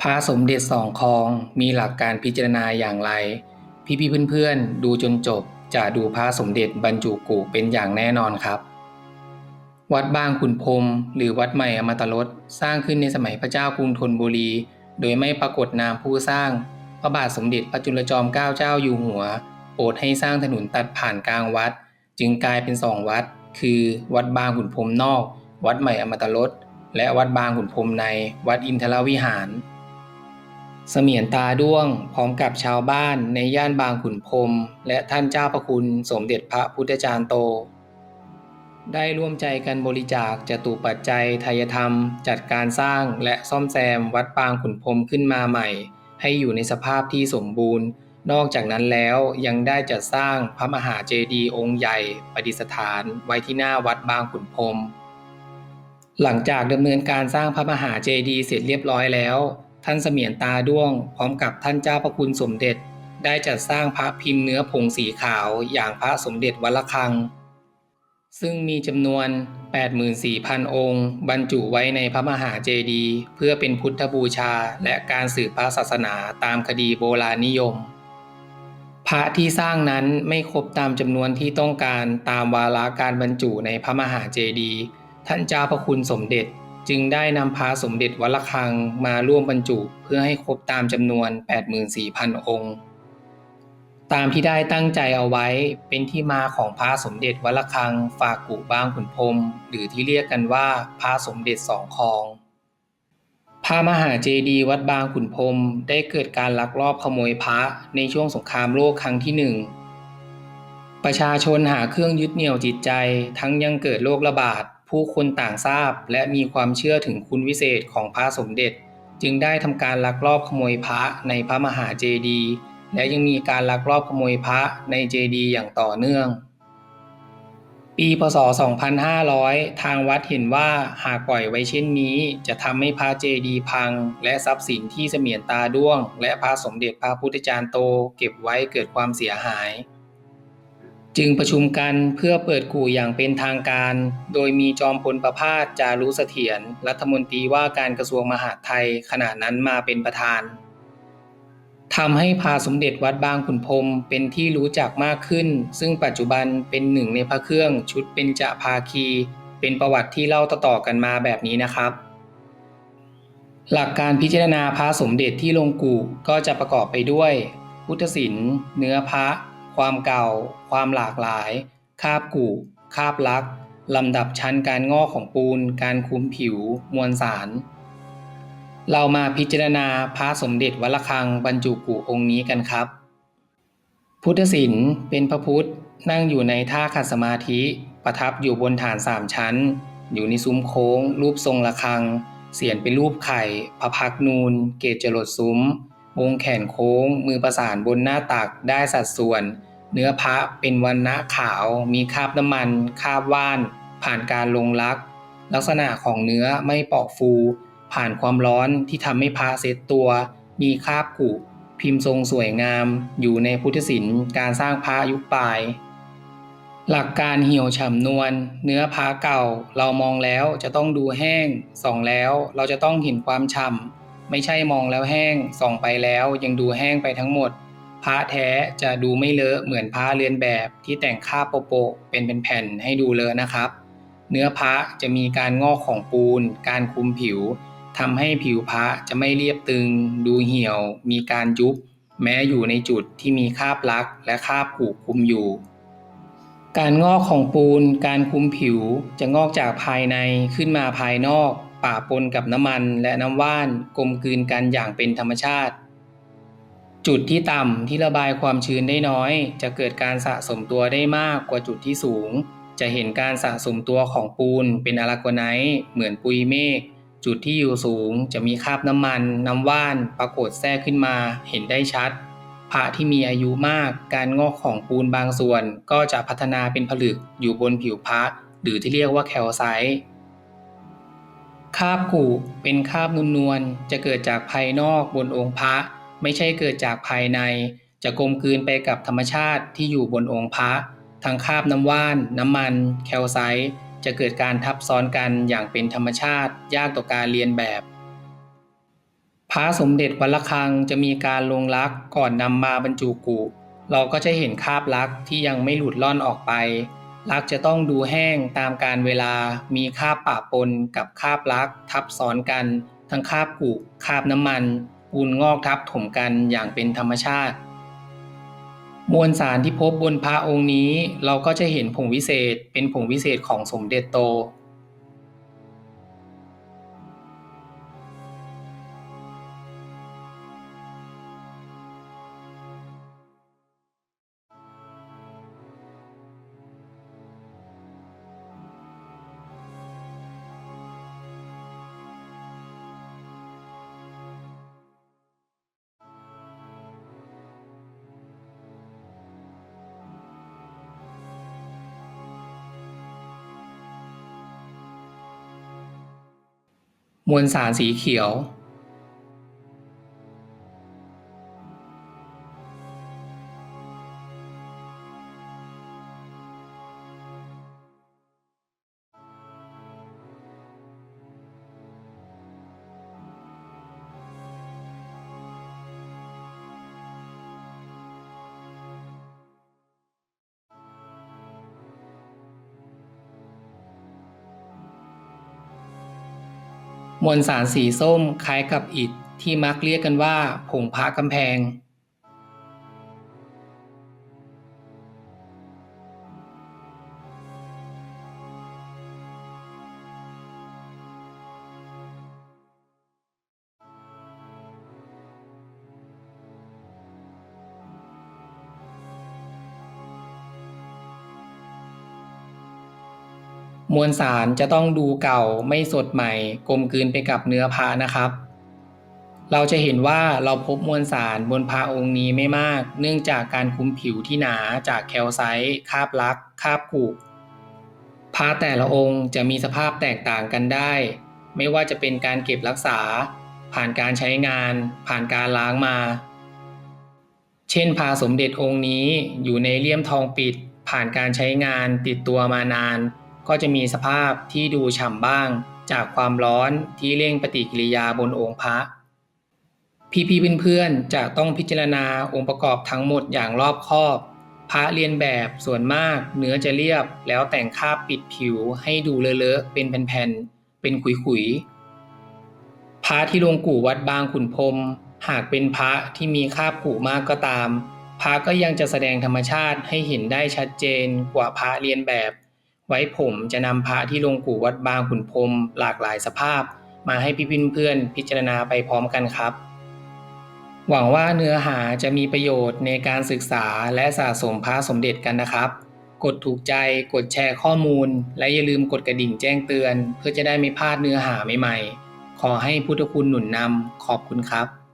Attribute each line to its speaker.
Speaker 1: พระสมเด็จสองคลองมีหลักการพิจารณาอย่างไร พี่ๆเพื่อนๆ ดูจนจบจะดูพระสมเด็จบรรจุกุเป็นอย่างแน่นอนครับ วัดบางขุนพรมหรือวัดใหม่อมตะรสสร้างขึ้นในสมัยพระเจ้ากรุงธนบุรี โดยไม่ปรากฏนามผู้สร้าง พระบาทสมเด็จพระจุลจอมเกล้าเจ้าอยู่หัว โปรดให้สร้างถนนตัดผ่านกลางวัด จึงกลายเป็นสองวัด คือวัดบางขุนพรมนอก วัดใหม่อมตะรสและวัดบางขุนพรมในวัดอินทรวิหาร เสมียนตาด้วงพร้อมกับชาวบ้านในย่านบางขุนพรมและท่านเจ้าพระคุณสมเด็จพระพุทธจารย์โต ได้ร่วมใจกันบริจาคจตุปัจจัยทายธรรม จัดการสร้างและซ่อมแซมวัดปางขุนพรมขึ้นมาใหม่ ให้อยู่ในสภาพที่สมบูรณ์ นอกจากนั้นแล้วยังได้จัดสร้างพระมหาเจดีย์องค์ใหญ่ประดิษฐานไว้ที่หน้าวัดบางขุนพรมหลังจากดำเนินการสร้างพระมหาเจดีย์เสร็จเรียบร้อยแล้ว ท่านเสมียนตาด้วง พร้อมกับท่านเจ้าพระคุณสมเด็จ ได้จัดสร้างพระพิมพ์เนื้อผงสีขาวอย่างพระสมเด็จวัลคัง ซึ่งมีจำนวน 84,000 องค์ บรรจุไว้ในพระมหาเจดีย์เพื่อเป็นพุทธบูชาและการสืบพระศาสนาตามคดีโบราณนิยม พระที่สร้างนั้นไม่ครบตามจำนวนที่ต้องการตามวาระการบรรจุในพระมหาเจดีย์ท่านเจ้าพระคุณสมเด็จ จึงได้นำพระสมเด็จวัดระฆังมาร่วมบรรจุเพื่อให้ครบตามจำนวน 84,000 องค์ ตามที่ได้ตั้งใจเอาไว้เป็นที่มาของพระสมเด็จวัดระฆังฝากกุบางขุนพรมหรือที่เรียกกันว่าพระสมเด็จสองคลองพระมหาเจดีย์วัดบางขุนพรมได้เกิดการลักลอบขโมยพระในช่วงสงครามโลกครั้งที่หนึ่งประชาชนหาเครื่องยึดเหนี่ยวจิตใจทั้งยังเกิดโรคระบาด ผู้คนต่างทราบและมีความเชื่อถึงคุณวิเศษของพระสมเด็จ จึงได้ทำการลักลอบขโมยพระในพระมหาเจดีย์และยังมีการลักลอบขโมยพระในเจดีย์อย่างต่อเนื่อง ปีพศ 2500 ทางวัดเห็นว่าหากปล่อยไว้เช่นนี้จะทำให้พระเจดีย์พัง และทรัพย์สินที่เสมียนตาด้วง และพระสมเด็จพระพุทธจารย์โต เก็บไว้เกิดความเสียหาย จึงประชุมกันเพื่อเปิดกู่อย่างเป็นทางการ โดยมีจอมพลประพาสจารุเสถียรรัฐมนตรีว่าการกระทรวงมหาดไทยขณะนั้นมาเป็นประธานทำให้พาสมเด็จวัดบางขุนพรมเป็นที่รู้จักมากขึ้น ซึ่งปัจจุบันเป็นหนึ่งในพระเครื่องชุดเป็นจภาคี เป็นประวัติที่เล่าต่อๆกันมาแบบนี้นะครับ หลักการพิจารณาพระสมเด็จที่ลงกู่ก็จะประกอบไปด้วย พุทธศิลป์เนื้อพระ ความเก่า ความหลากหลาย คาบกู่คาบลักษ์ลำดับชั้นการงอกของปูน การคุ้มผิว มวลสาร เรามาพิจารณาพระสมเด็จวัดระฆังบรรจุกุองค์นี้กันครับ พุทธศิลป์เป็นพระพุทธนั่งอยู่ในท่าขัดสมาธิ ประทับอยู่บนฐานสามชั้น อยู่ในซุ้มโค้ง รูปทรงระฆัง เสียนเป็นรูปไข่พระพักนูน เกศจรดซุ้มวงแขนโค้ง มือประสานบนหน้าตักได้สัดส่วน เนื้อพระเป็นวันณะขาว มีคราบน้ำมันคราบว่าน ผ่านการลงลัก ลักษณะของเนื้อไม่เปอกฟู ผ่านความร้อนที่ทำให้พระเซตตัว มีคราบกุพิมพ์ทรงสวยงาม อยู่ในพุทธศิลป์การสร้างพระยุคปลาย หลักการเหี่ยวฉ่ำนวลเนื้อพระเก่า เรามองแล้วจะต้องดูแห้งส่องแล้วเราจะต้องเห็นความฉ่ำไม่ใช่มองแล้วแห้งส่องไปแล้วยังดูแห้งไปทั้งหมด พระแท้จะดูไม่เลอะเหมือนพระเรือนแบบที่แต่งคาบโปะเป็นเป็นแผ่นให้ดูเลอะนะครับ เนื้อพระจะมีการงอกของปูน การคุมผิวทำให้ผิวพระจะไม่เรียบตึง ดูเหี่ยว มีการยุบ แม้อยู่ในจุดที่มีคราบลักและคราบผูกคุมอยู่ การงอกของปูน การคุมผิวจะงอกจากภายในขึ้นมาภายนอกปะปนกับน้ำมันและน้ำว่านกลมกลืนกันอย่างเป็นธรรมชาติ จุดที่ต่ำที่ระบายความชื้นได้น้อย จะเกิดการสะสมตัวได้มากกว่าจุดที่สูง จะเห็นการสะสมตัวของปูนเป็นอะลาโกไนต์เหมือนปุยเมฆจุดที่อยู่สูงจะมีคราบน้ำมัน น้ำว่าน ปรากฏแทรกขึ้นมาเห็นได้ชัดพระที่มีอายุมาก การงอกของปูนบางส่วนก็จะพัฒนาเป็นผลึกอยู่บนผิวพระหรือที่เรียกว่าแคลไซต์คาบกูเป็นคาบนวลๆจะเกิดจากภายนอกบนองค์พระ ไม่ใช่เกิดจากภายใน จะกลมกลืนไปกับธรรมชาติที่อยู่บนองค์พระทั้งคาบน้ำว่าน น้ำมัน แคลไซต์จะเกิดการทับซ้อนกันอย่างเป็นธรรมชาติยากต่อการเรียนแบบ พระสมเด็จวัดระฆังจะมีการลงลักษ์ก่อนนำมาบรรจุกุเราก็จะเห็นคาบลักษ์ที่ยังไม่หลุดล่อนออกไป ลักษ์จะต้องดูแห้งตามการเวลา มีคาบปะปนกับคาบลักษ์ทับซ้อนกัน ทั้งคาบกุคาบน้ำมัน ปูนงอกทับถมกันอย่างเป็นธรรมชาติ มวลสารที่พบบนพระองค์นี้ เราก็จะเห็นผงวิเศษเป็นผงวิเศษของสมเด็จโต มวลสารสีเขียว มวลสารสีส้มคล้ายกับอิฐที่มักเรียกกันว่าผงพระกำแพง มวลสารจะต้องดูเก่าไม่สดใหม่กลมกลืนไปกับเนื้อพระนะครับ เราจะเห็นว่าเราพบมวลสารบนพระองค์นี้ไม่มาก เนื่องจากการคุมผิวที่หนาจากแคลไซต์คาบลักคาบกุพระแต่ละองค์จะมีสภาพแตกต่างกันได้ ไม่ว่าจะเป็นการเก็บรักษา ผ่านการใช้งาน ผ่านการล้างมา เช่นพาสมเด็จองค์นี้อยู่ในเลี่ยมทองปิด ผ่านการใช้งานติดตัวมานาน ก็จะมีสภาพที่ดูฉ่ำบ้าง จากความร้อนที่เร่งปฏิกิริยาบนองค์พระพี่ๆเพื่อนๆจะต้องพิจารณาองค์ประกอบทั้งหมดอย่างรอบคอบ พระเรียนแบบส่วนมากเนื้อจะเรียบ แล้วแต่งคาบปิดผิวให้ดูเลอะๆเป็นแผ่นๆเป็นขุยๆพระที่ลงกู่วัดบางขุนพรมหากเป็นพระที่มีคาบกู่มากก็ตาม พระก็ยังจะแสดงธรรมชาติให้เห็นได้ชัดเจนกว่าพระเรียนแบบ ไว้ผมจะนำพระที่ลงกู่วัดบางขุนพรมหลากหลายสภาพ มาให้พี่เพื่อนพิจารณาไปพร้อมกันครับ หวังว่าเนื้อหาจะมีประโยชน์ในการศึกษาและสะสมพระสมเด็จกันนะครับ กดถูกใจกดแชร์ข้อมูล และอย่าลืมกดกระดิ่งแจ้งเตือน เพื่อจะได้ไม่พลาดเนื้อหาใหม่ๆ ขอให้พุทธคุณหนุนนำขอบคุณครับ